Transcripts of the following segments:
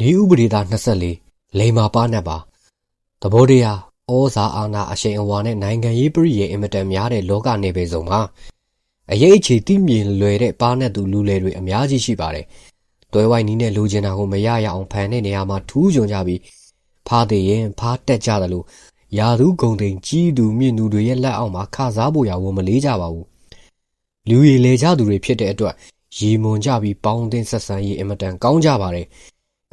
နေဥပဒေသား24လိမ္မာပါနတ်ပါသဘောတရားဩဇာအာဏာအရှိန်အဝါနဲ့နိုင်ငံရေးပြည်ရဲ့အင်မတန်များတဲ့လောကနေပေစုံမှာအရေးအခြေတိမြင်လွယ်တဲ့ပါနတ်သူလူလေတွေအများကြီးရှိပါတယ် တွဲဝိုင်းနီးနဲ့လိုချင်တာကိုမရရအောင်ဖန်တဲ့နေရာမှာထူးချွန်ကြပြီးဖားသေးရင်ဖားတက်ကြတယ်လို့ယာသူဂုံတိန်ကြီးသူမြင့်သူတွေရဲ့လက်အောက်မှာခစားဖို့ရဝမလေးကြပါဘူးလူရည်လေကြသူတွေဖြစ်တဲ့အတွက်ရီမွန်ကြပြီးပေါင်းတင်ဆက်ဆံရေးအင်မတန်ကောင်းကြပါတယ်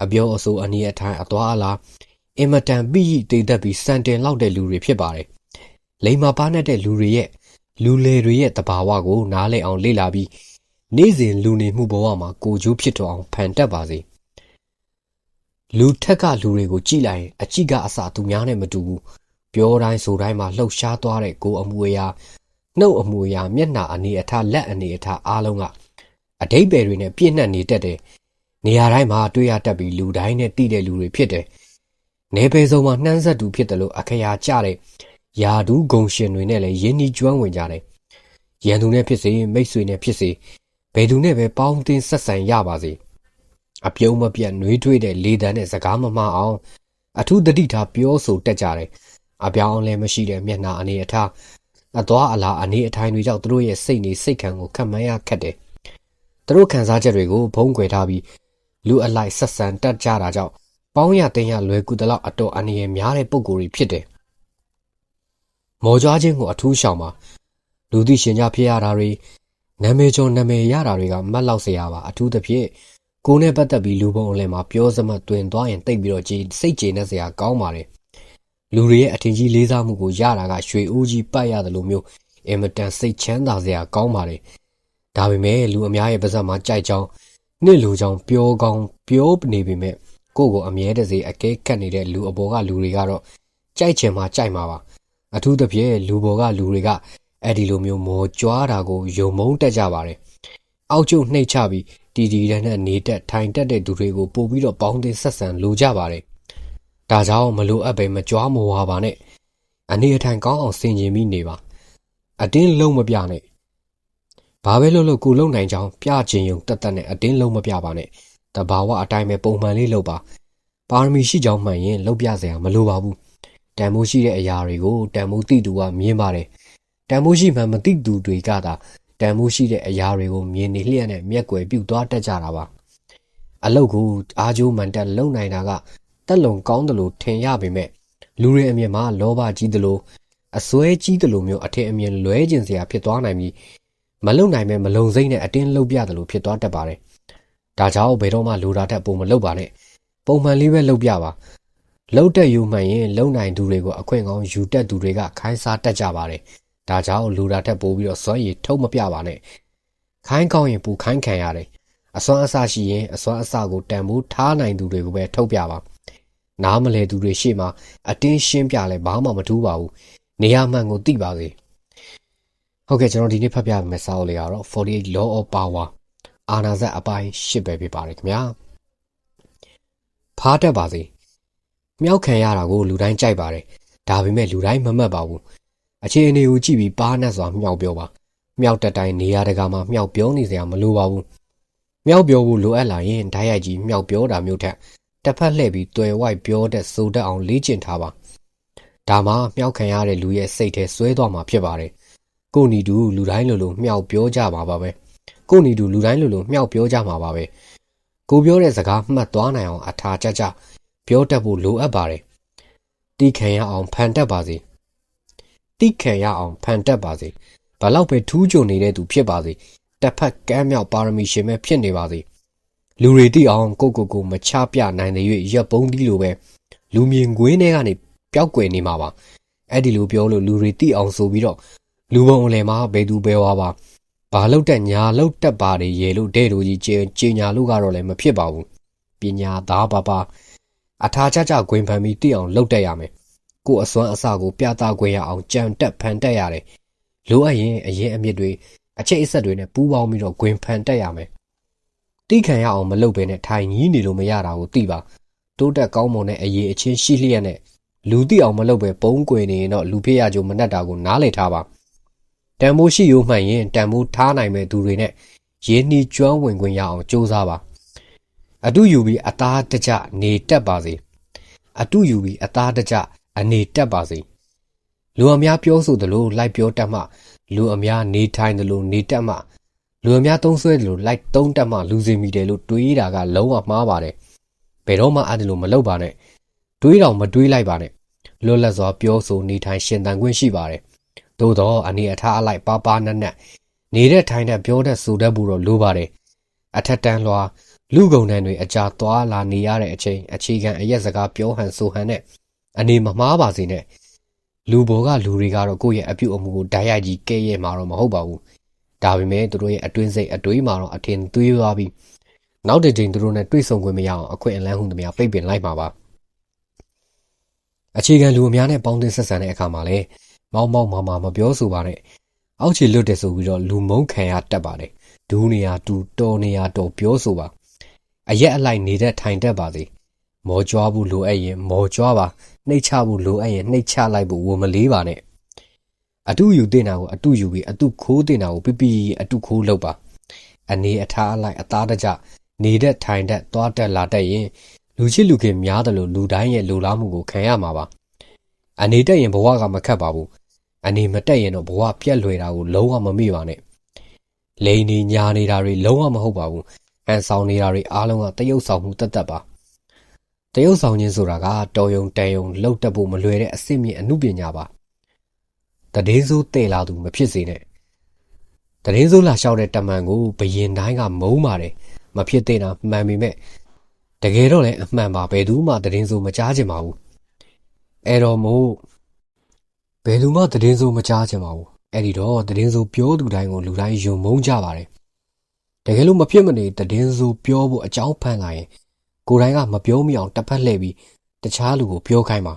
အပြောအဆိုအနည်းအထိုင်အသွားအလာအင်မတန်ပြီးတည်သက်ပြီးစံတင်လောက်တဲ့လူတွေဖြစ်ပါတယ်။လိမ္မာပါနဲ့တဲ့လူတွေရဲ့လူလေတွေရဲ့တဘာဝကိုနားလည်အောင်လေ့လာပြီး နေ့စဉ်လူနေမှုဘဝမှာကိုကျိုးဖြစ်တော်အောင်ဖန်တက်ပါစေ။လူထက်ကလူတွေကိုကြည့်လိုက်ရင်အကြည့်ကအစသူများနဲ့မတူဘူး။ပြောတိုင်းဆိုတိုင်းမှာလှုပ်ရှားသွားတဲ့ကိုအမူအရာနှုတ်အမူအရာမျက်နှာအနေအထားလက်အနေအထားအားလုံးကအတိတ်ပဲတွေနဲ့ပြည့်နှက်နေတတ်တယ်။နေရာတိုင်းမှာတွေ့ရတတ်ပြီးလူတိုင်းနဲ့တိတဲ့လူတွေဖြစ်တယ်။နေပယ်စုံမှာနှမ်းဆက်သူဖြစ်တယ်လို့အခရာကြတဲ့ယာဒူးဂုံရှင်တွေနဲ့လည်းယင်းဤကျွမ်းဝင်ကြတယ်။ရန်သူနဲ့ဖြစ်စေမိတ်ဆွေနဲ့ဖြစ်စေ ဘယ်သူနဲ့ပဲပေါင်းသင်းဆက်ဆံရပါစေ။အပြုံးမပြတ်နှွေးထွေးတဲ့လေတံနဲ့စကားမမှားအောင်အထူးတတိထားပြောဆိုတတ်ကြတယ်။အပြောင်းအလဲမရှိတဲ့မျက်နှာအနေအထားအသွားအလာအနေအထိုင်တွေကြောင့်သူတို့ရဲ့စိတ်နေစိတ်ခံကိုခံမှန်းရခက်တယ်။သူတို့ခံစားချက်တွေကိုဖုံးကွယ်ထားပြီးလူအလိုက်ဆက်ဆံတတ်ကြတာကြောင့်ပေါင်းရတင်ရလွယ်ကူတလောက်အတော်အန္တရာယ်များတဲ့ပုံကိုယ်တွေဖြစ်တယ်။မော်ကြွားခြင်းကိုအထူးရှောင်ပါလူသိရှင်ကြဖြစ်ရတာတွေ နာမည်ကျော်နာမည်ရတာတွေကမတ်လောက်စရာပါအထူးသဖြင့်ကိုနဲ့ပတ်သက်ပြီးလူပုံအလင်မှာပြောစမှတွင်သွားရင်တိတ်ပြီးတော့ကြေးစိတ်ကြေနပ်စရာကောင်းပါတယ်လူတွေရဲ့အထင်ကြီးလေးစားမှုကိုရတာကရွှေအိုးကြီးပတ်ရတယ်လို့မျိုးအင်မတန်စိတ်ချမ်းသာစရာကောင်းပါတယ်ဒါပေမဲ့လူအများရဲ့ပါဇက်မှာကြိုက်ကြောင်းနှစ်လူကြောင်းပြောကောင်းပြောနေပေမဲ့ကိုယ့်ကိုအမြဲတစေအကဲခတ်နေတဲ့လူအပေါ်ကလူတွေကတော့ကြိုက်ချင်မှကြိုက်မှာပါအထူးသဖြင့်လူပေါ်ကလူတွေက အဲ့ဒီလိုမျိုးမော်ကြွားတာကိုယုံမုန်းတက်ကြပါတယ်အောက်ကျုပ်နှိတ်ချပြီးတီတီတန်းနဲ့နေတက်ထိုင်တက်တဲ့သူတွေကိုပို့ပြီးတော့ပေါင်းတင်ဆက်ဆံလိုကြပါတယ်ဒါကြောင့်မလိုအပ်ပဲမကြွားမဝါပါနဲ့အနေအထိုင်ကောင်းအောင်ဆင်ခြင်ပြီးနေပါအတင်းလုံးမပြနဲ့ဘာပဲလို့လို့ကိုလုံနိုင်ကြောင်းပြခြင်းယုံတက်တက်နဲ့အတင်းလုံးမပြပါနဲ့တဘာဝအတိုင်းပဲပုံမှန်လေးလုပ်ပါပါရမီရှိကြောင်းမှန်ရင်လုပ်ပြစရာမလိုပါဘူးတန်မိုးရှိတဲ့အရာတွေကိုတန်မိုးတိတူကမြင်ပါတယ် တန်မိုးရှိမှမတိတူတွေကသာတန်မိုးရှိတဲ့အရာတွေကိုမြင်နေလျက်နဲ့မျက်ကွယ်ပြုတ်သွားတတ်ကြတာပါအလုတ်ကိုအားကျိုးမှန်တက်လုံနိုင်တာကတက်လုံကောင်းတယ်လို့ထင်ရပေမဲ့လူတွေအမြင်မှာလောဘကြီးတယ်လို့အစွဲကြီးတယ်လို့မျိုးအထင်အမြင်လွဲကျင်စရာဖြစ်သွားနိုင်ပြီးမလုံနိုင်မဲ့မလုံစိမ့်နဲ့အတင်းလှုပ်ပြတယ်လို့ဖြစ်သွားတတ်ပါတယ်။ဒါကြောင့်ဘယ်တော့မှလူတာထက်ပုံမလှုပ်ပါနဲ့။ပုံမှန်လေးပဲလှုပ်ပြပါ။လှုပ်တက်ယူမှန်ရင်လုံနိုင်သူတွေကိုအခွင့်ကောင်းယူတက်သူတွေကခိုင်းစားတတ်ကြပါတယ်။ ဒါကြောင့်လူတာထက်ပိုပြီးတော့စွမ်းရည်ထုတ်မပြပါနဲ့။ခိုင်းကောင်းရင်ပူခိုင်းခံရတယ်။အစွမ်းအစရှိရင်အစွမ်းအစကိုတန်ဖိုးထားနိုင်သူတွေကိုပဲထုတ်ပြပါ။နားမလဲသူတွေရှေ့မှာအတင်းရှင်းပြလဲဘာမှမထူးပါဘူး။နေရာမှန်ကိုသိပါစေ။ဟုတ်ကဲ့ကျွန်တော်ဒီနေ့ဖတ်ပြမယ့်စာအုပ်လေးကတော့48 Law of Power အာနာဇက်အပိုင်း၈ပဲဖြစ်ပါတယ်ခင်ဗျာဖားတက်ပါစေမြောက်ခံရတာကိုလူတိုင်းကြိုက်ပါတယ်ဒါပေမဲ့လူတိုင်းမမှတ်ပါဘူး အခြေအနေကိုကြည့်ပြီးပါးနှက်စွာမြောက်ပြောပါမြောက်တက်တိုင်းနေရာတကာမှာမြောက်ပြောနေစရာမလိုပါဘူးမြောက်ပြောဖို့လိုအပ်လာရင်ဓာတ်ရိုက်ကြီးမြောက်ပြောတာမျိုးထက်တစ်ဖက်လှည့်ပြီးတွယ်ဝိုက်ပြောတဲ့စိုးတက်အောင်လေ့ကျင့်ထားပါဒါမှမြောက်ခံရတဲ့လူရဲ့စိတ်ထဲဆွဲသွားမှာဖြစ်ပါတယ်ကိုနီတူလူတိုင်းလိုလိုမြောက်ပြောကြမှာပါပဲကိုနီတူလူတိုင်းလိုလိုမြောက်ပြောကြမှာပါပဲကိုပြောတဲ့စကားမှတ်သွားနိုင်အောင်အထာကြကြပြောတတ်ဖို့လိုအပ်ပါတယ်တိခံရအောင်ဖန်တက်ပါစေ တိခံရအောင်ဖန်တက်ပါစေဘလောက်ပဲထူးချွန်နေတဲ့သူဖြစ်ပါစေတစ်ဖက်ကမ်းမြောက်ပါရမီရှင်ပဲဖြစ်နေပါစေလူတွေသိအောင်ကိုကိုကိုမချပြနိုင်တဲ့၍ရပ်ပုံးတီးလိုပဲလူမြင်ကွင်းထဲကနေပျောက်ကွယ်နေမှာပါအဲ့ဒီလိုပြောလို့လူတွေသိအောင်ဆိုပြီးတော့လူပုံအလယ်မှာဘယ်သူပဲဝါပါဘာလောက်တက်ညာလောက်တက်ပါတယ်ရေလို့တဲ့တို့ကြီးကျင်ညာလို့ကတော့လည်းမဖြစ်ပါဘူးပညာသားပါပါအထာချချခွင်ဖန်ပြီးတည်အောင်လှုပ်တက်ရမယ် ကိုအစွမ်းအစကိုပြသခွင့်ရအောင်ကြံတက်ဖန်တက်ရတယ်လိုအပ်ရင်အရင်အမြစ်တွေအချိတ်အဆက်တွေနဲ့ပူးပေါင်းပြီးတော့ခွင်ဖန်တက်ရမယ်တိခံရအောင်မလုပ်ဘဲနဲ့ထိုင်ကြီးနေလို့မရတာကိုသိပါတိုးတက်ကောင်းမွန်တဲ့အရေးအချင်းရှိလျက်နဲ့လူသိအောင်မလုပ်ပဲပုံကွယ်နေရင်တော့လူဖြစ်ရကြုံမနှက်တာကိုနားလည်ထားပါတန်မိုးရှိရိုးမှန်ရင်တန်မိုးထားနိုင်မဲ့သူတွေနဲ့ရင်းနှီးကျွမ်းဝင်ခွင့်ရအောင်ကြိုးစားပါအတူယူပြီးအသားတကြနေတက်ပါစေအတူယူပြီးအသားတကြ အနေတက်ပါစေလူအများပြောဆိုသလိုလိုက်ပြောတတ်မှလူအများနေထိုင်သလိုနေတတ်မှလူအများသုံးဆွဲသလိုလိုက်သုံးတတ်မှလူစီမိတယ်လို့တွေးတာကလုံးဝမှားပါတယ်ဘယ်တော့မှအဲ့ဒီလိုမလုပ်ပါနဲ့တွေးတော့မတွေးလိုက်ပါနဲ့လွတ်လပ်စွာပြောဆိုနေထိုင်ရှင်သန်ခွင့်ရှိပါတယ်သို့တော့အနေအထားအလိုက်ပါပါနက်နက်နေတဲ့ထိုင်တဲ့ပြောတဲ့ဆိုတတ်ဖို့တော့လိုပါတယ်အထက်တန်းလွှာလူကုန်တန်းတွေအကြာသွားလာနေရတဲ့အချိန်အခြေခံအရက်စကားပြောဟန်ဆိုဟန်နဲ့ အနေမမှားပါစေနဲ့လူဘောကလူတွေကတော့ကိုယ့်ရဲ့အပြုအမူကိုဓာတ်ရိုက်ကြီးကဲရဲမှာတော့မဟုတ်ပါဘူးဒါပေမဲ့သူတို့ရဲ့အတွင်းစိတ်အတွေးမှာတော့အထင်သွေးသွားပြီးနောက်တစ်ချိန်သူတို့နဲ့တွေ့ဆုံခွင့်မရအောင်အခွင့်အလမ်းဟုသမျှပိတ်ပင်လိုက်မှာပါအခြေခံလူအများနဲ့ပေါင်းသင်းဆက်ဆံတဲ့အခါမှာလည်းမောက်မောက်မာမာမပြောဆိုပါနဲ့အောက်ခြေလွတ်တယ်ဆိုပြီးတော့လူမုန်းခံရတတ်ပါတယ်ဒူးနေရတူတော်နေရတော်ပြောဆိုပါအရက်အလိုက်နေတဲ့ထိုင်တတ်ပါစေမော်ကြွားဖို့လိုအပ်ရင်မော်ကြွားပါ နှိတ်ချဖို့လိုအပ်ရင်နှိတ်ချလိုက်ဖို့ဝမလေးပါနဲ့အတူယူတင်တာကိုအတူယူပြီးအတူခိုးတင်တာကိုပြပြအတူခိုးလုပ်ပါအနေအထားအလိုက်အသားတကြနေတဲ့ထိုင်တဲ့သွားတက်လာတတ်ရင်လူချစ်လူခင်များတယ်လို့လူတိုင်းရဲ့လူလားမှုကိုခံရမှာပါအနေတက်ရင်ဘဝကမခတ်ပါဘူးအနေမတက်ရင်တော့ဘဝပြက်လွယ်တာကိုလုံးဝမမေ့ပါနဲ့လိန်နေညာနေတာတွေလုံးဝမဟုတ်ပါဘူးဟန်ဆောင်နေတာတွေအားလုံးကတရုပ်ဆောင်မှုတတ်တတ်ပါ တရုပ်ဆောင်ခြင်းဆိုတာကတော်ယုံတန်ယုံလှုပ်တက်ဖို့မလွယ်တဲ့အစစ်မြင့်အမှုပညာပါတည်င်းစိုးတဲ့လာသူမဖြစ်စေနဲ့တည်င်းစိုးလာလျှောက်တဲ့တမန်ကိုဘယင်တိုင်းကမုန်းပါတယ်မဖြစ်တဲ့တာမှန်ပေမဲ့တကယ်တော့လည်းအမှန်ပါဘယ်သူမှတည်င်းစိုးမကြားချင်ပါဘူးအဲ့တော့မို့ဘယ်သူမှတည်င်းစိုးမကြားချင်ပါဘူးအဲ့ဒီတော့တည်င်းစိုးပြောသူတိုင်းကိုလူတိုင်းယုံမုန်းကြပါတယ်တကယ်လို့မဖြစ်မနေတည်င်းစိုးပြောဖို့အကြောင်းဖန်လာရင် ကိုယ်တိုင်ကမပြောမိအောင်တစ်ဖက်လှည့်ပြီးတခြားလူကိုပြောခိုင်းပါ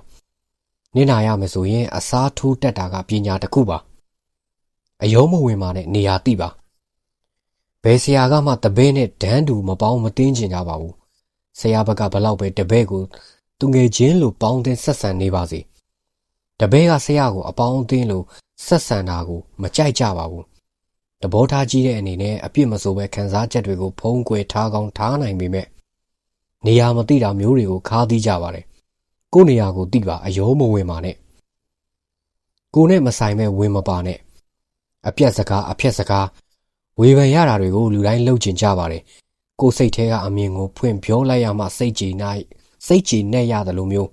နင့်နာရမယ်ဆိုရင်အစားထိုးတက်တာကပညာတစ်ခုပါအယုံမဝင်ပါနဲ့နေရာတိပါဘယ်ဆရာကမှတပည့်နဲ့ဒန်းတူမပေါင်းမတင်းကျင်ကြပါဘူးဆရာဘက်ကဘလောက်ပဲတပည့်ကိုသူငယ်ချင်းလိုပေါင်းတင်ဆက်ဆံနေပါစေတပည့်ကဆရာကိုအပေါင်းအသင်းလိုဆက်ဆံတာကိုမကြိုက်ကြပါဘူးတဘောထားကြီးတဲ့အနေနဲ့အပြစ်မဆိုပဲခံစားချက်တွေကိုဖုံးကွယ်ထားကောင်းထားနိုင်ပေမဲ့ နေရာမသိတာမျိုးတွေကိုခါးသီးကြပါတယ်ကို့နေရာကိုသိပါအယောမဝင်ပါနဲ့ကိုနဲ့မဆိုင်မဲ့ဝင်မပါနဲ့အပြက်စကားအဖြက်စကားဝေဖန်ရတာတွေကိုလူတိုင်းလှုပ်ကျင်ကြပါတယ်ကိုစိတ်ထဲကအမြင်ကိုဖွင့်ပြောလိုက်ရမှစိတ်ကြည်နိုင်စိတ်ကြည်နဲ့ရတယ်လို့မျိုး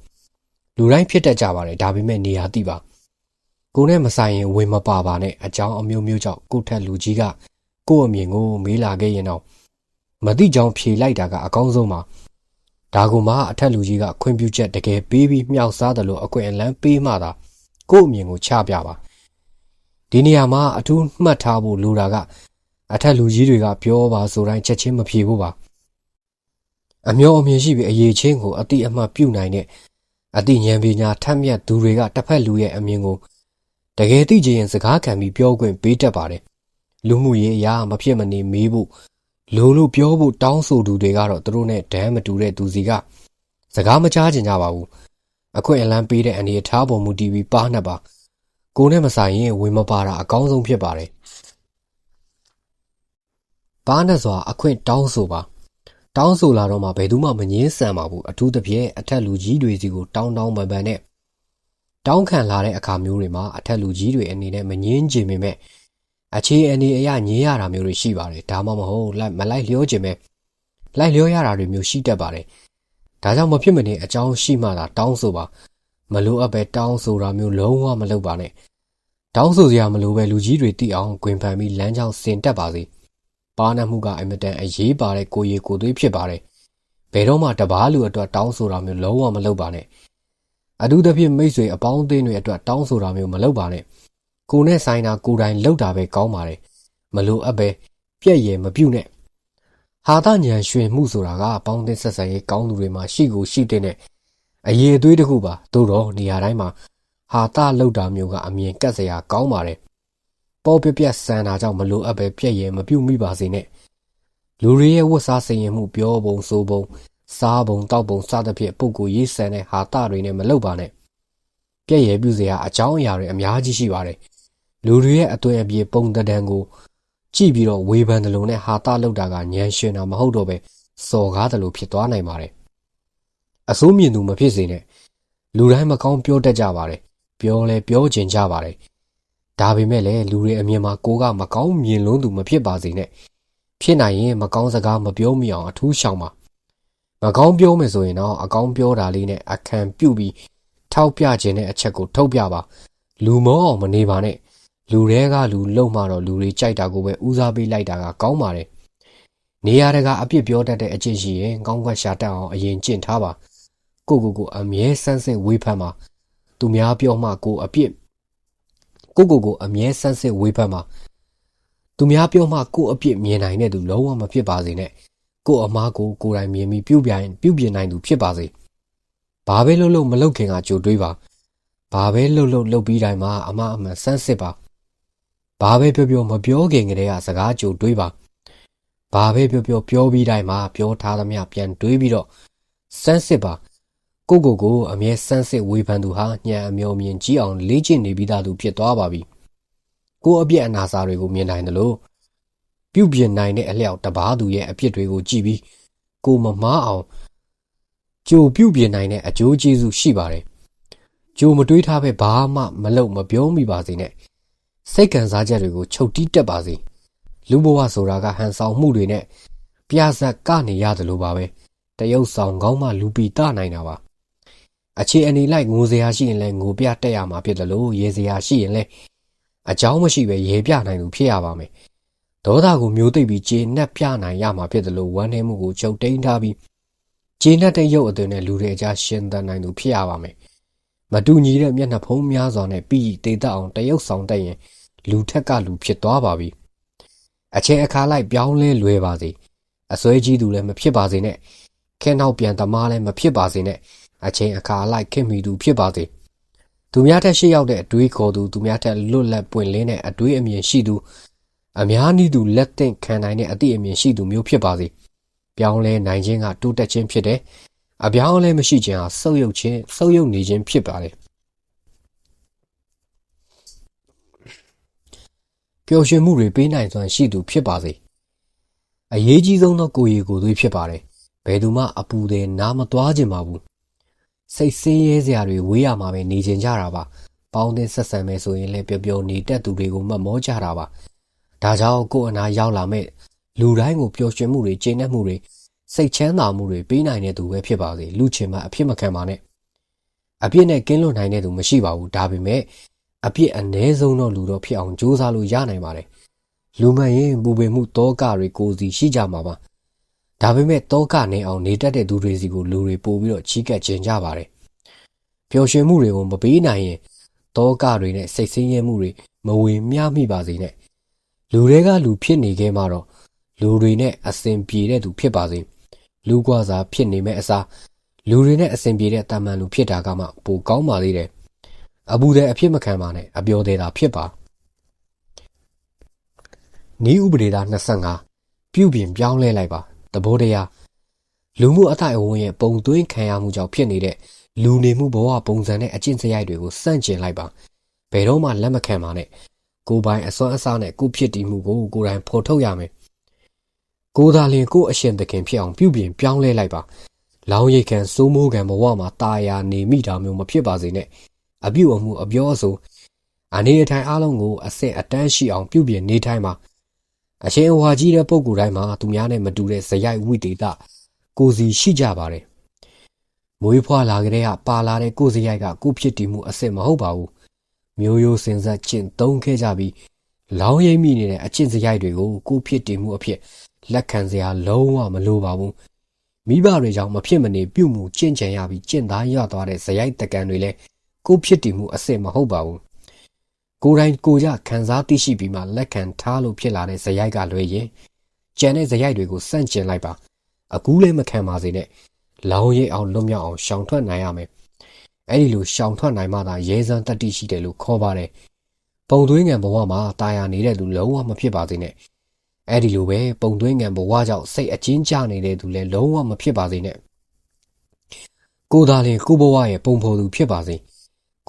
လူတိုင်းဖြစ်တတ်ကြပါတယ်ဒါပေမဲ့နေရာသိပါကိုနဲ့မဆိုင်ရင်ဝင်မပါပါနဲ့အကြောင်းအမျိုးမျိုးကြောင့်ကိုထက်လူကြီးကကို့အမြင်ကိုမေးလာခဲ့ရင်တော့မသိကြောင်ဖြေလိုက်တာကအကောင်းဆုံးပါ ဒါကူမှအထက်လူကြီးကခွင့်ပြုချက်တကယ်ပေးပြီးမြောက်စားတယ်လို့အခွင့်အလမ်းပေးမှသာကို့အမြင်ကိုချပြပါဒီနေရာမှာအထူးမှတ်ထားဖို့လိုတာကအထက်လူကြီးတွေကပြောပါဆိုတိုင်းချက်ချင်းမဖြေဖို့ပါအမျောအမြင်ရှိပြီးအရေးချင်းကိုအတိအမှတ်ပြုနိုင်တဲ့အတိဉာဏ်ပညာထက်မြက်သူတွေကတစ်ဖက်လူရဲ့အမြင်ကိုတကယ်သိချင်ရင်စကားခံပြီးပြောခွင့်ပေးတတ်ပါတယ်လူမှုရေးအရာမဖြစ်မနေမေးဖို့ လိုလို့ပြောဖို့တောင်းဆိုသူတွေကတော့သူတို့နဲ့ဒန်းမတူတဲ့သူစီကစကားမကြားကြင်ကြပါဘူးအခွင့်အလမ်းပေးတဲ့အနေအထားပေါ်မူတည်ပြီးပါနှက်ပါကိုနဲ့မဆိုင်ရင်ဝင်မပါတာအကောင်းဆုံးဖြစ်ပါတယ်ပါနှက်စွာအခွင့်တောင်းဆိုပါတောင်းဆိုလာတော့မှဘယ်သူမှမငင်းဆန်ပါဘူးအထူးသဖြင့်အထက်လူကြီးတွေစီကိုတောင်းတောင်းပန်ပန်နဲ့တောင်းခံလာတဲ့အခါမျိုးတွေမှာအထက်လူကြီးတွေအနေနဲ့မငင်းချင်ပေမဲ့ အခြေအနေအရညင်းရတာမျိုးတွေရှိပါတယ်ဒါမှမဟုတ်မလိုက်လျောခြင်းပဲလိုက်လျောရတာတွေမျိုးရှိတတ်ပါတယ်ဒါကြောင့်မဖြစ်မနေအကြောင်းရှိမှသာတောင်းဆိုပါမလိုအပ်ပဲတောင်းဆိုတာမျိုးလုံးဝမလုပ်ပါနဲ့တောင်းဆိုစရာမလိုပဲလူကြီးတွေသိအောင်ဂွင်ဖန်ပြီးလမ်းကြောင်းစင်တက်ပါစေပါနမှုကအင်မတန်အရေးပါတဲ့ကိုရီကိုသွေးဖြစ်ပါတယ်ဘယ်တော့မှတပားလူအတွက်တောင်းဆိုတာမျိုးလုံးဝမလုပ်ပါနဲ့အထူးသဖြင့်မိတ်ဆွေအပေါင်းအသင်းတွေအတွက်တောင်းဆိုတာမျိုးမလုပ်ပါနဲ့ ကိုနဲ့ဆိုင်တာကိုတိုင်လောက်တာပဲကောင်းပါတယ်မလိုအပ်ပဲပြက်ရယ်မပြုတ်နဲ့ဟာသညံရွှင်မှုဆိုတာကပေါင်းသင်းဆက်ဆံရေးကောင်းသူတွေမှာရှိကိုရှိတဲ့အရေးအသွေးတစ်ခုပါသို့တော့နေရာတိုင်းမှာဟာသလောက်တာမျိုးကအမြင်ကတ်စရာကောင်းပါတယ်ပေါ်ပြပြဆန်တာကြောင့်မလိုအပ်ပဲပြက်ရယ်မပြုတ်မိပါစေနဲ့လူတွေရဲ့ဝတ်စားစင်ရင်မှုပြောပုံဆိုပုံစားပုံတောက်ပုံစသဖြင့်ပုဂ္ဂိုလ်ရေးဆန်တဲ့ဟာတတွေနဲ့မလုပ်ပါနဲ့ပြည့်ရပြုစရာအကြောင်းအရာတွေအများကြီးရှိပါတယ် လူတွေရဲ့အသွင်အပြေပုံတံကိုကြည့်ပြီးတော့ဝေဖန်တယ်လို့နဲ့ဟာတလောက်တာကညံရှင်တာမဟုတ်တော့ပဲစော်ကားတယ်လို့ဖြစ်သွားနိုင်ပါတယ်အစိုးမြင်သူမဖြစ်စေနဲ့လူတိုင်းမကောင်းပြောတတ်ကြပါတယ်ပြောလဲပြောကျင်ကြပါတယ်ဒါပေမဲ့လည်းလူတွေအမြင်မှာကိုကမကောင်းမြင်လွန်းသူမဖြစ်ပါစေနဲ့ဖြစ်နိုင်ရင်မကောင်းစကားမပြောမိအောင်အထူးရှောင်ပါမကောင်းပြောမယ်ဆိုရင်တော့အကောင်းပြောတာလေးနဲ့အခံပြုတ်ပြီးထောက်ပြခြင်းတဲ့အချက်ကိုထုတ်ပြပါလူမောအောင်မနေပါနဲ့ လူတွေကလူလုံမှတော့လူတွေကြိုက်တာကိုပဲဦးစားပေးလိုက်တာကကောင်းပါတယ်နေရာတကာအပြစ်ပြောတတ်တဲ့အကျင့်ရှိရင်ကောင်းကွက်ရှာတတ်အောင်အရင်ကျင့်ထားပါကိုကိုကိုအမြဲစမ်းစစ်ဝေးဖက်မှာသူများပြောမှကိုအပြစ်ကိုကိုကိုအမြဲစမ်းစစ်ဝေးဖက်မှာသူများပြောမှကိုအပြစ်မြင်နိုင်တဲ့သူလုံးဝမဖြစ်ပါစေနဲ့ကိုအမားကိုကိုယ်တိုင်မြင်ပြီးပြုတ်ပြိုင်ပြုတ်ပြနိုင်သူဖြစ်ပါစေဘာပဲလုပ်လို့မလုပ်ခင်ကကြိုတွေးပါဘာပဲလှုပ်လှုပ်လှုပ်ပြီးတိုင်းမှာအမအမှန်ဆန်းစစ်ပါ ဘာပဲပြောပြောမပြောခင်ကတည်းကစကားကြိုတွေးပါဘာပဲပြောပြောပြောပြီးတိုင်းမှာပြောထားသမျှပြန်တွေးပြီးတော့စမ်းစစ်ပါကိုကိုကိုအမြဲစမ်းစစ်ဝေဖန်သူဟာညံအမျောမြင်ကြီးအောင်လေ့ကျင့်နေပြီးသားသူဖြစ်သွားပါပြီကိုအပြစ်အနာစာတွေကိုမြင်နိုင်တယ်လို့ပြုပြင်နိုင်တဲ့အလျောက်တပားသူရဲ့အပြစ်တွေကိုကြည့်ပြီးကိုမမားအောင်ကြိုပြုပြင်နိုင်တဲ့အကျိုးကျေးဇူးရှိပါတယ်ကြိုမတွေးထားပဲဘာမှမလုပ်မပြောမိပါစေနဲ့ စိတ်ခံစားချက်တွေကိုချုပ်တီးတက်ပါစေလူဘဝဆိုတာကဟန်ဆောင်မှုတွေနဲ့ပြဇက်ကနေရတယ်လို့ပါပဲတရုပ်ဆောင်ကောင်းမှလူပီတနိုင်တာပါအခြေအနေလိုက်ငိုစရာရှိရင်လည်းငိုပြတက်ရမှာဖြစ်တယ်လို့ရေစရာရှိရင်လည်းအကြောင်းမရှိပဲရေပြနိုင်သူဖြစ်ရပါမယ်ဒေါသကိုမျိုးသိပ်ပြီးကျေနပ်ပြနိုင်ရမှာဖြစ်တယ်လို့ဝမ်းနည်းမှုကိုချုပ်တိန်ထားပြီးကျေနပ်တဲ့ရုပ်အသွင်နဲ့လူတွေအကြားရှင်းသန်နိုင်သူဖြစ်ရပါမယ် မတူညီတဲ့မျက်နှာဖုံးများစွာနဲ့ပြီးတေတအောင်တရုပ်ဆောင်တတ်ရင်လူထက်ကလူဖြစ်သွားပါပြီအချိန်အခါလိုက်ပြောင်းလဲလွယ်ပါစေအစွဲကြီးသူလည်းမဖြစ်ပါစေနဲ့ခဲနောက်ပြန်သမားလည်းမဖြစ်ပါစေနဲ့အချိန်အခါလိုက်ခင်မိသူဖြစ်ပါစေသူများထက်ရှေ့ရောက်တဲ့အတွေးခေါ်သူသူများထက်လွတ်လပ်ပွင့်လင်းတဲ့အတွေးအမြင်ရှိသူအများနည်းသူလက်သင့်ခံနိုင်တဲ့အသည့်အမြင်ရှိသူမျိုးဖြစ်ပါစေပြောင်းလဲနိုင်ခြင်းကတိုးတက်ခြင်းဖြစ်တယ် အပြောင်းအလဲမရှိခြင်းဟာဆုပ်ယုပ်ခြင်းဆုပ်ယုပ်နေခြင်းဖြစ်ပါတယ်ပျော်ရွှင်မှုတွေပေးနိုင်စွမ်းရှိသူဖြစ်ပါစေအရေးကြီးဆုံးသောကိုယ်ရည်ကိုယ်သွေးဖြစ်ပါတယ်ဘယ်သူမှအပူတွေနားမသွားခြင်းပါဘူးစိတ်ဆင်းရဲစရာတွေဝေးရမှာပဲနေခြင်းကြတာပါပေါင်းသင်းဆက်ဆံမယ်ဆိုရင်လည်းပျော်ပျော်နေတတ်သူတွေကိုမှတ်မောကြတာပါဒါကြောင့်ကိုယ်အနာရောက်လာမဲ့လူတိုင်းကိုပျော်ရွှင်မှုတွေကျေနပ်မှုတွေ စိတ်ချမ်းသာမှုတွေပေးနိုင်တဲ့သူပဲဖြစ်ပါစေလူချင်းမှအဖြစ်မခံပါနဲ့အပြစ်နဲ့ကင်းလွတ်နိုင်တဲ့သူမရှိပါဘူးဒါပေမဲ့အပြစ်အ ਨੇ ဆုံးတော့လူတော့ဖြစ်အောင်ကြိုးစားလို့ရနိုင်ပါတယ်လူမှန်ရင်ပူပင်မှုတောကတွေကိုစီရှိကြမှာပါဒါပေမဲ့တောကနေအောင်နေတတ်တဲ့သူတွေစီကိုလူတွေပို့ပြီးတော့ချီးကပ်ခြင်းကြပါတယ်ပျော်ရွှင်မှုတွေကိုမပေးနိုင်ရင်တောကတွေနဲ့စိတ်ဆင်းရဲမှုတွေမဝေမျှမိပါစေနဲ့လူတွေကလူဖြစ်နေခဲ့မှတော့လူတွေနဲ့အစဉ်ပြေတဲ့သူဖြစ်ပါစေ လူကွာစာဖြစ်နေမဲ့အစားလူတွေနဲ့အစဉ်ပြေတဲ့တာမန်လူဖြစ်တာကမှပိုကောင်းပါသေးတယ်အပူတဲ့အဖြစ်မခံပါနဲ့အပျော်သေးတာဖြစ်ပါနီးဥပဒေသား25ပြုပြင်ပြောင်းလဲလိုက်ပါတဘောတရားလူမှုအတိုင်းအဝန်းရဲ့ပုံသွင်းခံရမှုကြောင့်ဖြစ်နေတဲ့လူနေမှုဘဝပုံစံနဲ့အကျင့်စရိုက်တွေကိုစန့်ကျင်လိုက်ပါဘယ်တော့မှလက်မခံပါနဲ့ကိုပိုင်အစွမ်းအစနဲ့ကိုဖြစ်တည်မှုကိုကိုယ်တိုင်ဖော်ထုတ်ရမယ် ကိုသာလင်ကိုအရှင်သခင်ဖြစ်အောင်ပြုပြင်ပြောင်းလဲလိုက်ပါလောင်းရိတ်ခံစိုးမိုးခံဘဝမှာตายာနေမိတာမျိုးမဖြစ်ပါစေနဲ့အပြုအမူအပြောအဆိုအနေအထိုင်အလုံးကိုအစစ်အတန်းရှိအောင်ပြုပြင်နေထိုင်ပါအရှင်အဝါကြီးတဲ့ပုံကိုယ်တိုင်းမှာသူများနဲ့မတူတဲ့ဇယိုက်ဝိတေတကိုစီရှိကြပါတယ်မွေးဖွားလာကြတဲ့ပါလာတဲ့ကိုဇယိုက်ကကိုဖြစ်တည်မှုအစစ်မဟုတ်ပါဘူးမျိုးရိုးစင်ဆက်ကျင့်သုံးခဲ့ကြပြီးလောင်းရိပ်မိနေတဲ့အကျင့်စရိုက်တွေကိုကိုဖြစ်တည်မှုအဖြစ် လက်ခံစရာလုံးဝမလိုပါဘူးမိဘတွေကြောင့်မဖြစ်မနေပြုမှုကျင့်ကြံရပြီးကျင့်သားရသွားတဲ့ဇယိုက်တကန်တွေလည်းကိုဖြစ်တည်မှုအစစ်မဟုတ်ပါဘူးကိုယ်တိုင်ကိုကြခံစားသိရှိပြီးမှလက်ခံထားလို့ဖြစ်လာတဲ့ဇယိုက်ကလွဲရင်ကြံတဲ့ဇယိုက်တွေကိုစန့်ကျင်လိုက်ပါအကူးလည်းမခံပါစေနဲ့လောင်းရိပ်အောင်လွတ်မြောက်အောင်ရှောင်ထွက်နိုင်ရမယ်အဲ့ဒီလိုရှောင်ထွက်နိုင်မှသာရဲစမ်းတတိရှိတယ်လို့ခေါ်ပါတယ်ပုံသွင်းငံဘဝမှာတာယာနေတဲ့သူလုံးဝမဖြစ်ပါစေနဲ့ အဲ့ဒီလိုပဲပုံသွင်းငံဘဝကြောင့်စိတ်အချင်းကျနေတဲ့သူလည်းလုံးဝမဖြစ်ပါစေနဲ့ကိုသာလင်ကိုဘဝရဲ့ပုံဖော်သူဖြစ်ပါစေ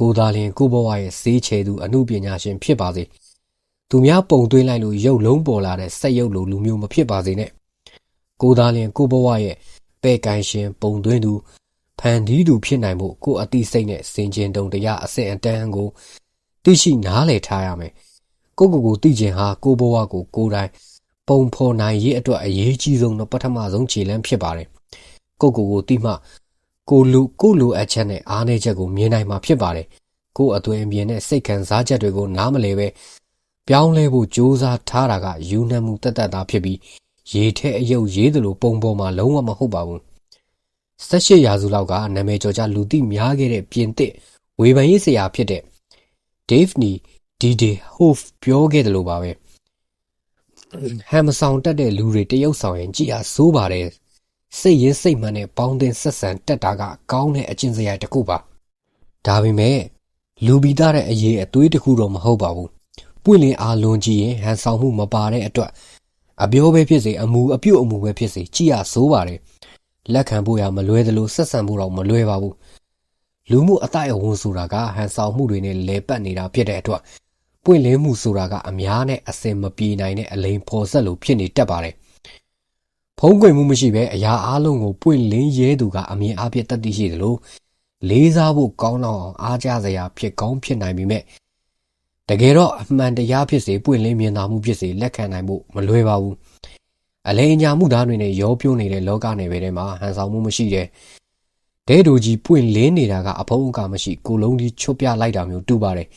ကိုသာလင်ကိုဘဝရဲ့စေးချေသူအမှုပညာရှင်ဖြစ်ပါစေသူများပုံသွင်းလိုက်လို့ရုပ်လုံးပေါ်လာတဲ့စက်ရုပ်လိုလူမျိုးမဖြစ်ပါစေနဲ့ကိုသာလင်ကိုဘဝရဲ့ပဲ့ကန်ရှင်ပုံသွင်းသူဖန်တီးသူဖြစ်နိုင်မှုကိုအတိစိတ်နဲ့စင်ကျင်တုံတရားအစစ်အတန်းကိုသိရှိနားလည်ထားရမယ်ကိုကိုကိုသိခြင်းဟာကိုဘဝကိုကိုယ်တိုင် ပုံဖော်နိုင်ရေးအတွက်အရေးကြီးဆုံးသောပထမဆုံးခြေလှမ်းဖြစ်ပါတယ်ကိုကိုကိုသိမှကိုလူကိုလူအချက်နဲ့အားနည်းချက်ကိုမြင်နိုင်မှာဖြစ်ပါတယ်ကိုအသွင်အပြင်နဲ့စိတ်ခံစားချက်တွေကိုနားမလဲပဲပြောင်းလဲဖို့ကြိုးစားထားတာကယူနှံမှုတတ်တတ်သားဖြစ်ပြီးရေထဲအယုတ်ရေးသလိုပုံပေါ်မှာလုံးဝမဟုတ်ပါဘူး18ရာစုလောက်ကနာမည်ကျော်ကြလူသိများခဲ့တဲ့ပြင်သစ်ဝေဖန်ရေးဆရာဖြစ်တဲ့ Dave Ni D.D. Hof ပြောခဲ့တယ်လို့ပါပဲ ဟမ်မဆောင်တက်တဲ့လူတွေတရုပ်ဆောင်ရင်ကြည်အားစိုးပါတယ်စိတ်ရင်းစိတ်မှန်နဲ့ပေါင်းတင်ဆက်ဆံတက်တာကကောင်းတဲ့အကျင့်စရိုက်တစ်ခုပါဒါပေမဲ့လူပိသားတဲ့အရေးအသွေးတစ်ခုတော့မဟုတ်ပါဘူးပွင့်လင်းအားလွန်ကြည့်ရင်ဟန်ဆောင်မှုမပါတဲ့အတွက်အပြောပဲဖြစ်စေအမူအပြုတ်အမူပဲဖြစ်စေကြည်ရဆိုးပါတယ်လက်ခံဖို့ရမလွဲသလိုဆက်ဆံဖို့တော့မလွဲပါဘူးလူမှုအတိုက်အဝန်းဆိုတာကဟန်ဆောင်မှုတွေနဲ့လဲပတ်နေတာဖြစ်တဲ့အတွက် ပွင့်လင်းမှုဆိုတာကအများနဲ့အစင်မပြေနိုင်တဲ့အလိန်ဖော်ဆက်လို့ဖြစ်နေတတ်ပါတယ်ဖုံးကွယ်မှုမရှိဘဲအရာအလုံးကိုပွင့်လင်းရဲသူကအမြင်အပြည့်တတ်သိရှိသလိုလေးစားဖို့ကောင်းတော့အောင်အားကြစရာဖြစ်ကောင်းဖြစ်နိုင်ပြီမဲ့တကယ်တော့အမှန်တရားဖြစ်စေပွင့်လင်းမြင်သာမှုဖြစ်စေလက်ခံနိုင်ဖို့မလွယ်ပါဘူးအလိန်ညာမှုသားတွေနဲ့ရောပြိုးနေတဲ့လောကနယ်ပယ်ထဲမှာဟန်ဆောင်မှုမရှိတဲ့ဒဲဒူကြီးပွင့်လင်းနေတာကအဖုံးအကာမရှိကိုလုံးကြီးချွတ်ပြလိုက်တာမျိုးတူပါတယ်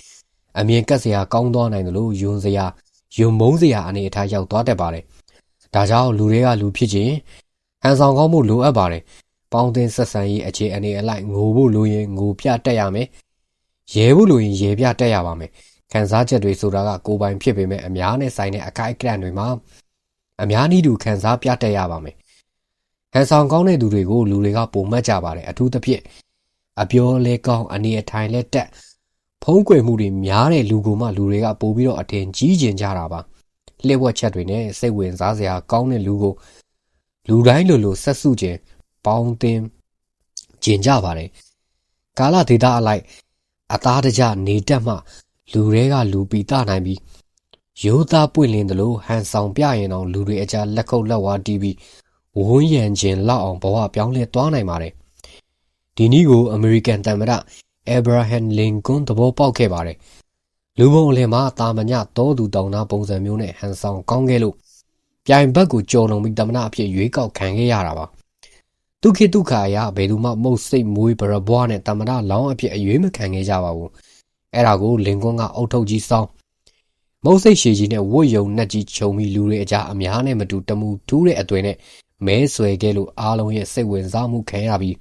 အမြင်ကက်စရာကောင်းသွားနိုင်တယ်လို့ယွန်းစရာယွန်းမုန်းစရာအနေအထားရောက်သွားတတ်ပါတယ်ဒါကြောင့်လူတွေကလူဖြစ်ခြင်းဟန်ဆောင်ကောင်းမှုလိုအပ်ပါတယ်ပေါင်းတင်ဆက်ဆံရေးအခြေအနေအလိုက်ငိုဖို့လိုရင်ငိုပြတက်ရမယ်ရဲဖို့လိုရင်ရဲပြတက်ရပါမယ်ခံစားချက်တွေဆိုတာကကိုယ်ပိုင်ဖြစ်ပေမဲ့အများနဲ့ဆိုင်တဲ့အခိုက်အတန့်တွေမှာအများနည်းတူခံစားပြတက်ရပါမယ်ဟန်ဆောင်ကောင်းတဲ့သူတွေကိုလူတွေကပုံမှတ်ကြပါတယ်အထူးသဖြင့်အပြောလဲကောင်းအနေအထိုင်လဲတက် ဖုံးကွယ်မှုတွေများတဲ့လူကမှလူတွေကပို့ပြီးတော့အထင်ကြီးကျင်ကြတာပါလှည့်ဝက်ချက်တွေနဲ့စိတ်ဝင်စားစရာကောင်းတဲ့လူကိုလူတိုင်းလိုလိုဆက်စုခြင်းပေါင်းတင်ကျင်ကြပါတယ်ကာလဒေတာအလိုက်အသားတကြနေတတ်မှ လူတွေကလူပီတနိုင်ပြီးရိုးသားပွင့်လင်းတယ်လို့ဟန်ဆောင်ပြရင်တော့လူတွေအကြလက်ခုပ်လက်ဝါးတီးပြီးဝန်းရံခြင်းလောက်အောင်ဘဝပြောင်းလဲသွားနိုင်ပါတယ်ဒီနည်းကိုအမေရိကန်သမ္မတ အေဗရာဟမ်လင်ကွန်သဘောပေါက်ခဲ့ပါတယ်လူပုံအလယ်မှာတာမညတောသူတောင်သားပုံစံမျိုးနဲ့ဟန်ဆောင်ကောင်းခဲ့လို့ပြိုင်ဘက်ကိုကြော်လုံပြီးသမ္မတအဖြစ်ရွေးကောက်ခံခဲ့ရတာပါဒုက္ခဒုက္ခအရာဘယ်သူမှမုတ်စိတ်မွေးဘရဘွားနဲ့သမ္မတလောင်းအဖြစ်အရွေးမခံခဲ့ကြပါဘူးအဲ့ဒါကိုလင်ကွန်းကအုတ်ထုတ်ကြီးစောင်းမုတ်စိတ်ရှည်ကြီးနဲ့ဝွတ်ယုံနှက်ကြီးခြုံပြီးလူတွေအကြားအများနဲ့မတူတမှုထူးတဲ့အသွင်နဲ့မဲဆွဲခဲ့လို့အားလုံးရဲ့စိတ်ဝင်စားမှုခံရပြီး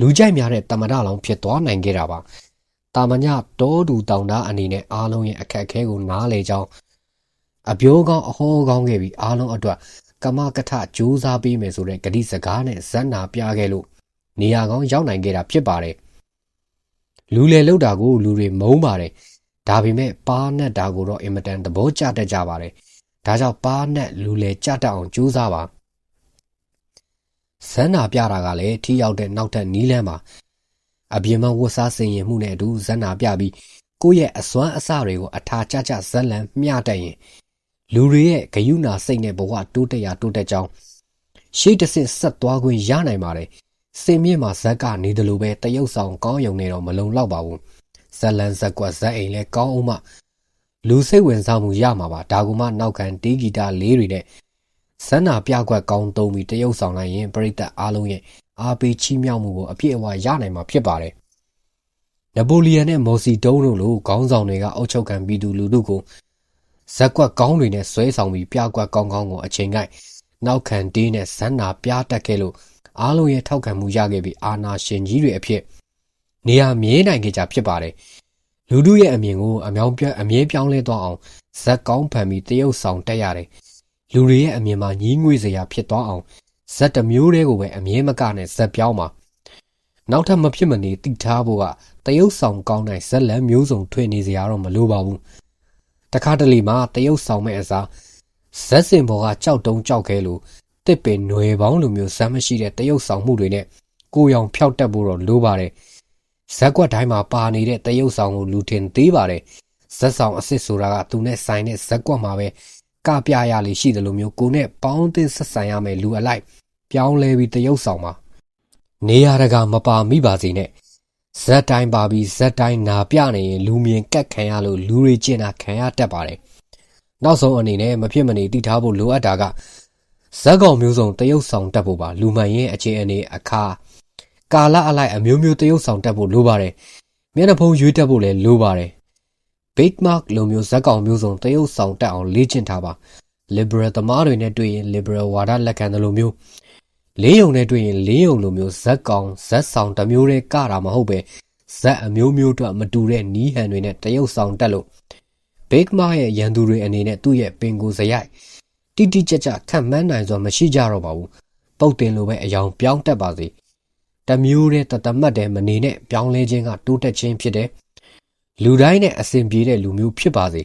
လူကြိုက်များတဲ့တမဒလောင်ဖြစ်သွားနိုင်ခဲ့တာပါတာမညတောတူတောင်သားအနေနဲ့အားလုံးရဲ့အခက်အခဲကိုနားလေကြောင်းအပြိုးကောင်းအဟောကောင်းခဲ့ပြီးအားလုံးအတွက်ကမကထကြိုးစားပေးမယ်ဆိုတဲ့ဂတိစကားနဲ့ဇက်နာပြခဲ့လို့နေရာကောင်းရောက်နိုင်ခဲ့တာဖြစ်ပါတယ်လူလေလောက်တာကိုလူတွေမုန်းပါတယ်ဒါပေမဲ့ပါးနဲ့တာကိုတော့အင်မတန်သဘောကျတတ်ကြပါတယ်ဒါကြောင့်ပါးနဲ့လူလေကြတတ်အောင်ကြိုးစားပါ ဇန်နာပြတာကလည်းထိရောက်တဲ့နောက်ထပ်နီးလန်းပါအပြင်မှာဝတ်စားစင်ရင်မှုနဲ့အတူဇန်နာပြပြီးကိုယ့်ရဲ့အစွမ်းအစတွေကိုအထာကျကျဇက်လန်မျှတတ်ရင်လူတွေရဲ့ဂယုဏစိတ်နဲ့ဘဝတိုးတက်ရတိုးတက်ကြောင်းရှေ့တစ်ဆင့်ဆက်သွားခွင့်ရနိုင်ပါတယ်စင်မြင့်မှာဇက်ကနေတယ်လို့ပဲတရုတ်ဆောင်ကောင်းယုံနေတော့မလုံလောက်ပါဘူးဇက်လန်ဇက်ကွက်ဇက်အိမ်လဲကောင်းအောင်မှလူစိတ်ဝင်စားမှုရမှာပါဒါကမှနောက်ခံတီးဂီတာလေးတွေနဲ့ ဇက်နာပြကွက်ကောင်းသုံးပြီးတရုတ်ဆောင်လိုက်ရင်ပရိသတ်အားလုံးရဲ့အားပေးချီးမြှောက်မှုကိုအပြည့်အဝရနိုင်မှာဖြစ်ပါတယ်နပိုလီယံနဲ့မော်စီတုံးတို့လိုခေါင်းဆောင်တွေကအုပ်ချုပ်ခံပြည်သူလူထုကိုဇက်ကွက်ကောင်းတွေနဲ့ဆွဲဆောင်ပြီးပြကွက်ကောင်းကောင်းကိုအချိန်ကိုက်နောက်ခံတေးနဲ့ဇန်နာပြတက်ခဲ့လို့အားလုံးရဲ့ထောက်ခံမှုရခဲ့ပြီးအာနာရှင်ကြီးတွေအဖြစ်နေရာမြဲနိုင်ခဲ့ကြဖြစ်ပါတယ်လူတို့ရဲ့အမြင်ကိုအမြောင်ပြအမြဲပြောင်းလဲသွားအောင်ဇက်ကောင်းဖန်ပြီးတရုတ်ဆောင်တက်ရတယ် လူတွေရဲ့အမြင်မှာညီးငွေစရာဖြစ်သွားအောင်ဇက်တစ်မျိုးတည်းကိုပဲအမြဲမကနဲ့ဇက်ပြောင်းပါနောက်ထပ်မဖြစ်မနေတိထားဖို့ကတရုတ်ဆောင်ကောင်းတဲ့ဇက်လန်မျိုးစုံထွင်နေစရာတော့မလိုပါဘူးတခါတလေမှာတရုတ်ဆောင်မဲ့အစားဇက်စင်ဘော်ကကြောက်တုံးကြောက်ခဲလို့တစ်ပင်ຫນွယ်ပေါင်းလိုမျိုးဇက်မရှိတဲ့တရုတ်ဆောင်မှုတွေနဲ့ကိုရောင်ဖျောက်တတ်ဖို့တော့လိုပါတယ်ဇက်ကွက်တိုင်းမှာပါနေတဲ့တရုတ်ဆောင်ကိုလူထင်သေးပါတယ်ဇက်ဆောင်အစ်စ်ဆိုတာကသူနဲ့ဆိုင်တဲ့ဇက်ကွက်မှာပဲ ကပြရလိရှိတယ်လို့မျိုးကိုနဲ့ပေါင်းသင်းဆက်ဆံရမယ်လူအလိုက် ပြောင်းလဲပြီးတရုတ်ဆောင်မှာနေရတကမပါမိပါစေနဲ့ဇက်တိုင်းပါပြီးဇက်တိုင်းနာပြနေရင်လူမြင်ကက်ခံရလို့လူတွေကျင်တာခံရတတ်ပါတယ်နောက်ဆုံးအနေနဲ့မဖြစ်မနေတိထားဖို့လိုအပ်တာကဇက်ကောင်မျိုးစုံတရုတ်ဆောင်တက်ဖို့ပါလူမှန်ရင်အခြေအနေအခါကာလအလိုက်အမျိုးမျိုးတရုတ်ဆောင်တက်ဖို့လိုပါတယ်မျက်နှာဖုံးရွေးတက်ဖို့လည်းလိုပါတယ် Big Mark လိုမျိုးဇက်ကောင်မျိုးစုံတရုတ်ဆောင်တက်အောင်လေ့ကျင့်ထားပါ liberal သမားတွေနဲ့တွေ့ရင် liberal ဝါဒလက်ခံတယ်လို့မျိုးလေးယုံနဲ့တွေ့ရင်လေးယုံလိုမျိုးဇက်ကောင်ဇက်ဆောင်တစ်မျိုးတည်းကတာမဟုတ်ပဲဇက်အမျိုးမျိုးအတွက်မတူတဲ့နီးဟန်တွေနဲ့တရုတ်ဆောင်တက်လို့ Big Mark ရဲ့ရန်သူတွေအနေနဲ့သူ့ရဲ့ပင်ကိုစရိုက်တိတိကျကျခံမှန်းနိုင်စွာမရှိကြတော့ပါဘူးပုတ်တင်လိုပဲအယောင်ပြောင်းတက်ပါစေတမျိုးတဲ့တသမတ်တဲ့မနေနဲ့ပြောင်းလဲခြင်းကတိုးတက်ခြင်းဖြစ်တယ် လူတိုင်းနဲ့အစဉ်ပြေတဲ့လူမျိုးဖြစ်ပါစေ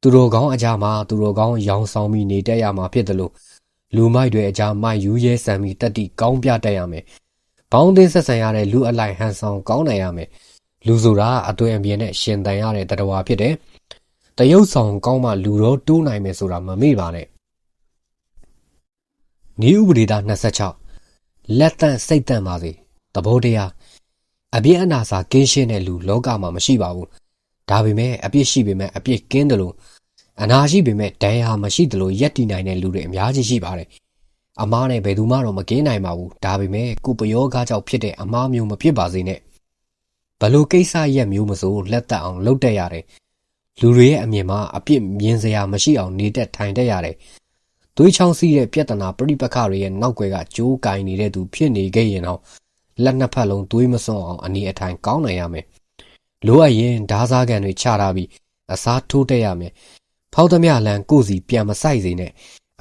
သူတော်ကောင်းအကြမှာသူတော်ကောင်းရောင်ဆောင်ပြီးနေတတ်ရမှာဖြစ်တယ်လို့လူမိုက်တွေအကြမိုက်ယူရဲဆန်ပြီးတက်တိကောင်းပြတတ်ရမယ်ဘောင်းသင်းဆက်ဆံရတဲ့လူအလိုက်ဟန်ဆောင်ကောင်းနိုင်ရမယ်လူဆိုတာအသွင်အပြင်နဲ့ရှင်တန်ရတဲ့တရားဖြစ်တယ်တရုတ်ဆောင်ကောင်းမှလူတော့တိုးနိုင်မယ်ဆိုတာမမေ့ပါနဲ့နေဥပဒေသား26လက်တန့်စိတ်တန့်ပါစေသဘောတရား အပြစ်အနာစာကင်းရှင်းတဲ့လူလောကမှာမရှိပါဘူးဒါပေမဲ့အပြစ်ရှိပေမဲ့အပြစ်ကင်းတယ်လို့အနာရှိပေမဲ့ဒဏ်ရာမရှိတယ်လို့ရက်တည်နိုင်တဲ့လူတွေအများကြီးရှိပါတယ်အမားနဲ့ဘယ်သူမှတော့မကင်းနိုင်ပါဘူးဒါပေမဲ့ကိုပယောကားကြောင့်ဖြစ်တဲ့အမားမျိုးမဖြစ်ပါစေနဲ့ဘလို့ကိစ္စရက်မျိုးမစိုးလက်သက်အောင်လုပ်တတ်ရတယ်လူတွေရဲ့အမြင်မှာအပြစ်မြင်စရာမရှိအောင်နေတတ်ထိုင်တတ်ရတယ်သွေးချောင်းစီးတဲ့ပြဿနာပြိပခတွေရဲ့နောက်ွယ်ကကြိုးကင်နေတဲ့သူဖြစ်နေခဲ့ရင်တော့ လက်နှစ်ဖက်လုံးသွေးမစွန်းအောင်အနေအထိုင်ကောင်းနိုင်ရမယ်လိုအပ်ရင်ဓားစားကန်တွေချထားပြီးအစားထိုးတက်ရမယ်ဖောက်သမျှလန်ကိုစီပြန်မဆိုင်စေနဲ့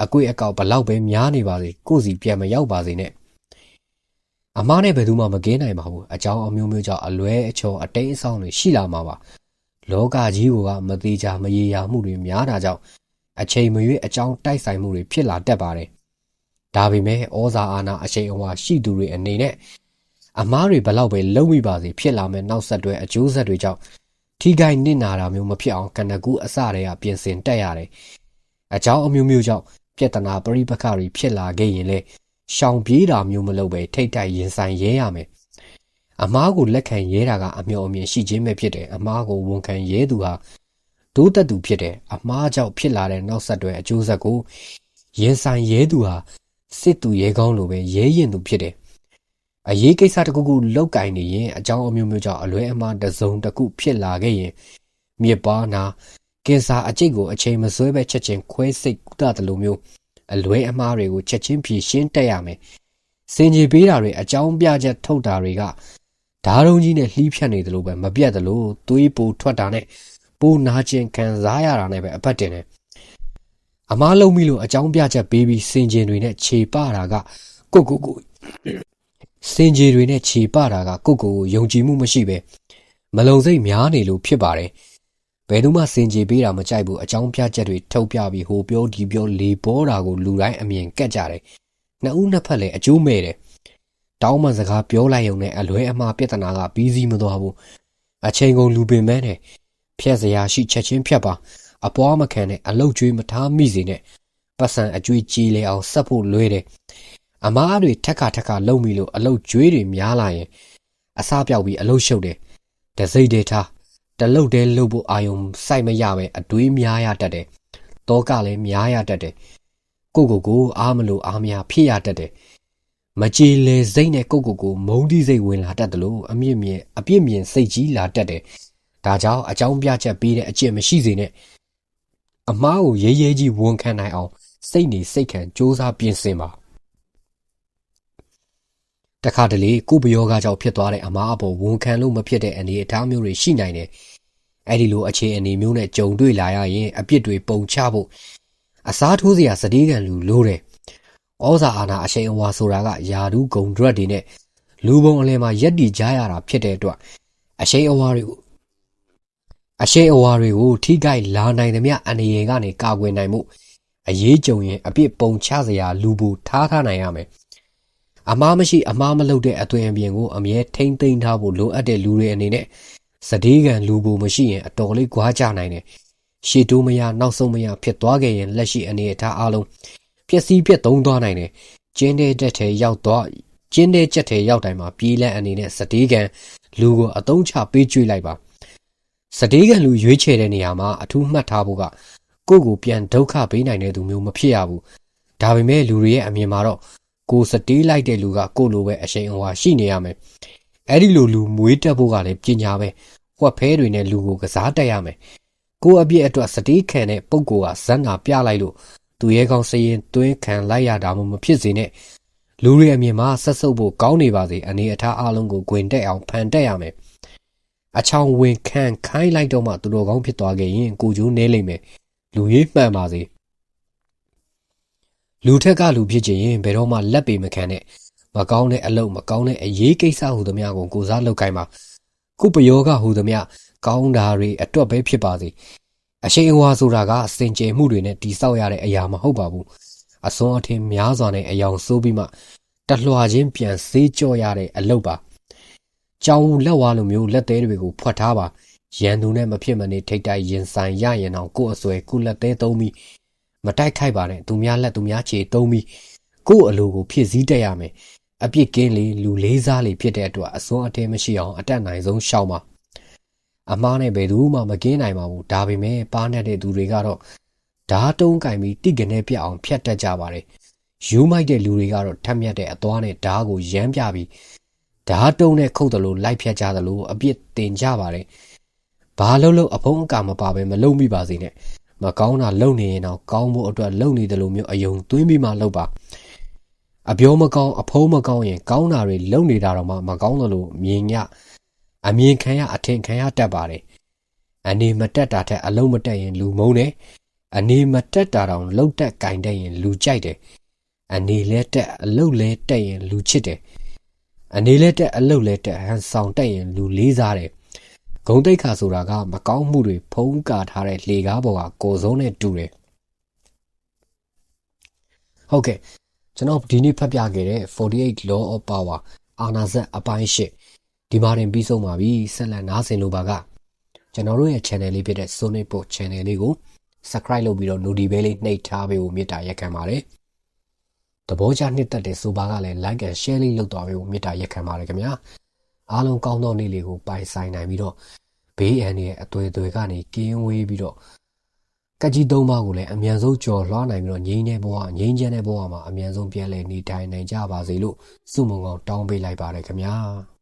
အကွေအကောက်ဘလောက်ပဲများနေပါစေကိုစီပြန်မရောက်ပါစေနဲ့အမားနဲ့ဘယ်သူမှမကင်းနိုင်ပါဘူးအကြောင်းအမျိုးမျိုးကြောင့်အလွဲအချော်အတိတ်အဆောင်တွေရှိလာမှာပါလောကကြီးကမသေးချာမရေရာမှုတွေများတာကြောင့်အချိန်မရွေးအကြောင်းတိုက်ဆိုင်မှုတွေဖြစ်လာတတ်ပါတယ်ဒါပေမဲ့ဩဇာအာဏာအရှိန်အဝါရှိသူတွေအနေနဲ့ အမားတွေဘလောက်ပဲလုံမိပါစေဖြစ်လာမဲ့နောက်ဆက်တွဲအကျိုးဆက်တွေကြောင့်ထိခိုက်နစ်နာတာမျိုးမဖြစ်အောင်ကနကူအစတည်းကပြင်ဆင်တက်ရတယ်။အကြောင်းအမျိုးမျိုးကြောင့်ပြဿနာပရိပခတွေဖြစ်လာခဲ့ရင်လေရှောင်ပြေးတာမျိုးမလုပ်ပဲထိတ်တိုက်ရင်ဆိုင်ရဲရမယ်။အမားကိုလက်ခံရဲတာကအမျှော်အမြင်ရှိခြင်းပဲဖြစ်တယ်။အမားကိုဝန်ခံရဲသူဟာဒိုးတက်သူဖြစ်တယ်။အမားကြောင့်ဖြစ်လာတဲ့နောက်ဆက်တွဲအကျိုးဆက်ကိုရင်ဆိုင်ရဲသူဟာစစ်သူရဲကောင်းလိုပဲရဲရင်သူဖြစ်တယ် အရေးကိစ္စတစ်ခုခုလောက်ကင်နေရင်အကြောင်းအမျိုးမျိုးကြောင့်အလွဲအမှားတစုံတစ်ခုဖြစ်လာခဲ့ရင်မြစ်ပါနာကင်ဆာအကျိတ်ကိုအချိန်မဆွဲပဲချက်ချင်းခွဲစိတ်ကုသတယ်လို့မျိုးအလွဲအမှားတွေကိုချက်ချင်းဖြေရှင်းတက်ရမယ်စင်ကြီးပေးတာတွေအကြောင်းပြချက်ထုတ်တာတွေကဓာတ်ရုံကြီးနဲ့လှီးဖြတ်နေတယ်လို့ပဲမပြတ်တယ်လို့သွေးပိုထွက်တာနဲ့ပိုနာကျင်ခံစားရတာနဲ့ပဲအပတ်တင်တယ်အမားလုံးပြီလို့အကြောင်းပြချက်ပေးပြီးစင်ကျင်တွေနဲ့ခြေပတာကကိုကိုကို စင်ကြေတွေနဲ့ခြေပတာကကိုကိုကိုယုံကြည်မှုမရှိပဲမလုံစိတ်များနေလို့ဖြစ်ပါတယ်ဘယ်သူမှစင်ကြေပေးတာမကြိုက်ဘူးအကြောင်းပြချက်တွေထုတ်ပြပြီးဟိုပြောဒီပြောလေပေါ်တာကိုလူတိုင်းအမြင်ကက်ကြတယ်နှစ်ဦးနှစ်ဖက်လည်းအကျိုးမဲ့တယ်တောင်းမှန်စကားပြောလိုက်ရုံနဲ့အလွဲအမှားပြဿနာကပြီးစီးမသွားဘူးအချိန်ကုန်လူပင်မဲနဲ့ဖြက်စရာရှိချက်ချင်းဖြတ်ပါအပွားမခံနဲ့အလုတ်ကျွေးမထားမိစေနဲ့ပတ်စံအကျွေးကြီးလေအောင်ဆက်ဖို့လွဲတယ် အမားတွေထက်ခါထက်ခါလုံပြီလို့အလုတ်ကျွေးတွေများလာရင်အစားပြောက်ပြီးအလုတ်ရှုပ်တယ်တစိမ့်တဲ့ထားတလုတ်တဲလုတ်ဖို့အာယုံစိုက်မရပဲအတွေးများရတတ်တယ်တောကလည်းများရတတ်တယ်ကိုကိုကိုအားမလို့အားမရဖြစ်ရတတ်တယ်မကြည်လေစိတ်နဲ့ကိုကိုကိုမုန်းတိစိတ်ဝင်လာတတ်တယ်လို့အမြင့်မြင့်အပြစ်မြင်စိတ်ကြီးလာတတ်တယ်ဒါကြောင့်အကြောင်းပြချက်ပေးတဲ့အကျင့်မရှိစေနဲ့အမားကိုရေးရေးကြီးဝန်ခံနိုင်အောင်စိတ်နေစိတ်ခံစ조사ပြင်ဆင်ပါ တခါတလေကိုပယောဂကြောင့်ဖြစ်သွားတဲ့အမားအပေါ်ဝန်ခံလို့မဖြစ်တဲ့အနေအထားမျိုးတွေရှိနိုင်တယ်။အဲဒီလိုအခြေအနေမျိုးနဲ့ကြုံတွေ့လာရရင်အပြစ်တွေပုံချဖို့အစားထိုးစရာစတိကံလူလိုတယ်။ဩဇာအာဏာအရှိန်အဝါဆိုတာကယာဒူးဂုံဒရက်တွေနဲ့လူပုံအလယ်မှာရက်တီကြရတာဖြစ်တဲ့အတွက်အရှိန်အဝါတွေကိုအရှိန်အဝါတွေကိုထိခိုက်လာနိုင်သမျှအနေရကနေကာကွယ်နိုင်မှုအရေးကြုံရင်အပြစ်ပုံချစရာလူပူထားထားနိုင်ရမယ်။ အမားမရှိအမားမလုပ်တဲ့အသွင်အပြင်ကိုအမြဲထိမ့်သိမ်းထားဖို့လိုအပ်တဲ့လူတွေအနေနဲ့စတေးကံလူပုံမရှိရင်အတော်လေးကြွားကြနိုင်တယ်ရှေ့တိုးမရနောက်ဆုံးမရဖြစ်သွားခဲ့ရင်လက်ရှိအနေအထားအလုံးပျက်စီးပြတ်သုံးသွားနိုင်တယ်ကျင်းတဲ့တက်ထဲရောက်တော့ကျင်းတဲ့ချက်ထဲရောက်တိုင်းမှာပြေးလန့်အနေနဲ့စတေးကံလူကိုအတုံးချပေးကျွေးလိုက်ပါစတေးကံလူရွေးချယ်တဲ့နေရာမှာအထူးမှတ်ထားဖို့ကကိုယ့်ကိုပြန်ဒုက္ခပေးနိုင်တဲ့သူမျိုးမဖြစ်ရဘူးဒါပေမဲ့လူတွေရဲ့အမြင်မှာတော့ ကိုစတေးလိုက်တဲ့လူကကိုလိုပဲအရှိန်အဝါရှိနေရမယ်အဲ့ဒီလိုလူမွေးတက်ဖို့ကလည်းပညာပဲဝှက်ဖဲတွေနဲ့လူကိုကစားတက်ရမယ်ကိုအပြည့်အတွက်စတေးခံတဲ့ပုံကိုကဇက်နာပြလိုက်လို့သူရဲကောင်းစရင်သွင်းခံလိုက်ရတာမှမဖြစ်စေနဲ့လူတွေအမြင်မှာဆက်ဆုပ်ဖို့ကောင်းနေပါစေအနေအထားအလုံးကိုဂွင်တက်အောင်ဖန်တက်ရမယ်အချောင်ဝင်ခံခိုင်းလိုက်တော့မှသူတော်ကောင်းဖြစ်သွားခဲ့ရင်ကိုကျိုးနေလိမ့်မယ်လူရေးမှန်ပါစေ လူထက်ကလူဖြစ်ခြင်းရင်ဘယ်တော့မှလက်ပေမခံနဲ့မကောင်းတဲ့အလုပ်မကောင်းတဲ့အရေးကိစ္စဟူသမျှကိုကိုစားလုပ်ကိုင်းပါခုပယောကဟူသမျှကောင်းတာတွေအတွက်ပဲဖြစ်ပါစေအရှိန်အဝါဆိုတာကစင်ကြယ်မှုတွေနဲ့တိဆောက်ရတဲ့အရာမဟုတ်ပါဘူးအစွန်းအထင်းများစွာနဲ့အယောင်ဆိုးပြီးမှတလွှာချင်းပြန်စေးကြော့ရတဲ့အလုပ်ပါကြောင်လက်ဝါလိုမျိုးလက်သေးတွေကိုဖွက်ထားပါရန်သူနဲ့မဖြစ်မနေထိတ်တိုက်ရင်ဆိုင်ရရင်တော့ကိုယ့်အစွဲကုလက်သေးသုံးပြီး မတိုက်ခိုက်ပါနဲ့သူများလက်သူများခြေသုံးပြီးကိုယ့်အလိုကိုဖြစ်စည်းတက်ရမယ်အပြစ်ကင်းလေလူလေးစားလေဖြစ်တဲ့အတွက်အစွန်းအထင်းမရှိအောင်အတက်နိုင်ဆုံးရှောင်ပါအမားနဲ့ဘယ်သူမှမကင်းနိုင်ပါဘူးဒါပေမဲ့ပါနေတဲ့သူတွေကတော့ဓာတုံးကင်ပြီးတိကနေပြအောင်ဖြတ်တက်ကြပါတယ်ယူမိုက်တဲ့လူတွေကတော့ထက်မြက်တဲ့အသွားနဲ့ဓာကိုရမ်းပြပြီးဓာတုံးနဲ့ခုတ်တယ်လို့လိုက်ဖြတ်ကြတယ်လို့အပြစ်တင်ကြပါတယ်ဘာလို့လို့အဖုံးအကာမပါပဲမလုံမိပါစေနဲ့ မကောင်းတာလုံနေရင်တော့ကောင်းဖို့အတွက်လုံနေတယ်လို့မျိုးအယုံသွင်းပြီးမှလုပ်ပါအပြောမကောင်းအဖုံးမကောင်းရင်ကောင်းတာတွေလုံနေတာတော့မှမကောင်းလို့မြင်ညအမြင်ခံရအထင်ခံရတတ်ပါတယ်အနေမတက်တာထက်အလုံးမတက်ရင်လူမုန်းတယ်အနေမတက်တာတောင်လှုပ်တက်ကင်တက်ရင်လူကြိုက်တယ်အနေလဲတက်အလုတ်လဲတက်ရင်လူချစ်တယ်အနေလဲတက်အလုတ်လဲတက်ဟန်ဆောင်တက်ရင်လူလေးစားတယ် ဂုံတိတ်ခါဆိုတာက မကောင်းမှုတွေဖုံးကာထားတဲ့လေကားပေါ်ကကိုစုံနဲ့တူတယ်ဟုတ်ကဲ့ကျွန်တော်ဒီနေ့ဖတ်ပြခဲ့တဲ့48 law of power အာနာဇက်အပိုင်း၈ဒီမှာတင်ပြီးဆုံးပါပြီဆက်လက်နားဆင်လိုပါကကျွန်တော်တို့ရဲ့ channel လေးဖြစ်တဲ့ Sonic Book channel လေးကို subscribe လုပ်ပြီးတော့ notification လေးနှိပ်ထားပေးဖို့မေတ္တာရက်ခံပါတယ်သဘောကျနှစ်သက်တဲ့ဆိုပါကလည်း like and share လေးလုပ်သွားပေးဖို့မေတ္တာရက်ခံပါတယ်ခင်ဗျာ အားလုံးကောင်းသောနေ့လေးကိုပိုင်ဆိုင်နိုင်ပြီးတော့ဘေးအန္တရာယ်အသွေးသွေကနေကင်းဝေးပြီးတော့ကကြီးသုံးပါးကိုလည်းအမြန်ဆုံးကြော်လွှားနိုင်ပြီးတော့ငြိမ်းတဲ့ဘဝငြိမ်းချမ်းတဲ့ဘဝမှာအမြန်ဆုံးပြန်လည်နေထိုင်နိုင်ကြပါစေလို့စုမုံကောင်တောင်းပေးလိုက်ပါတယ်ခင်ဗျာ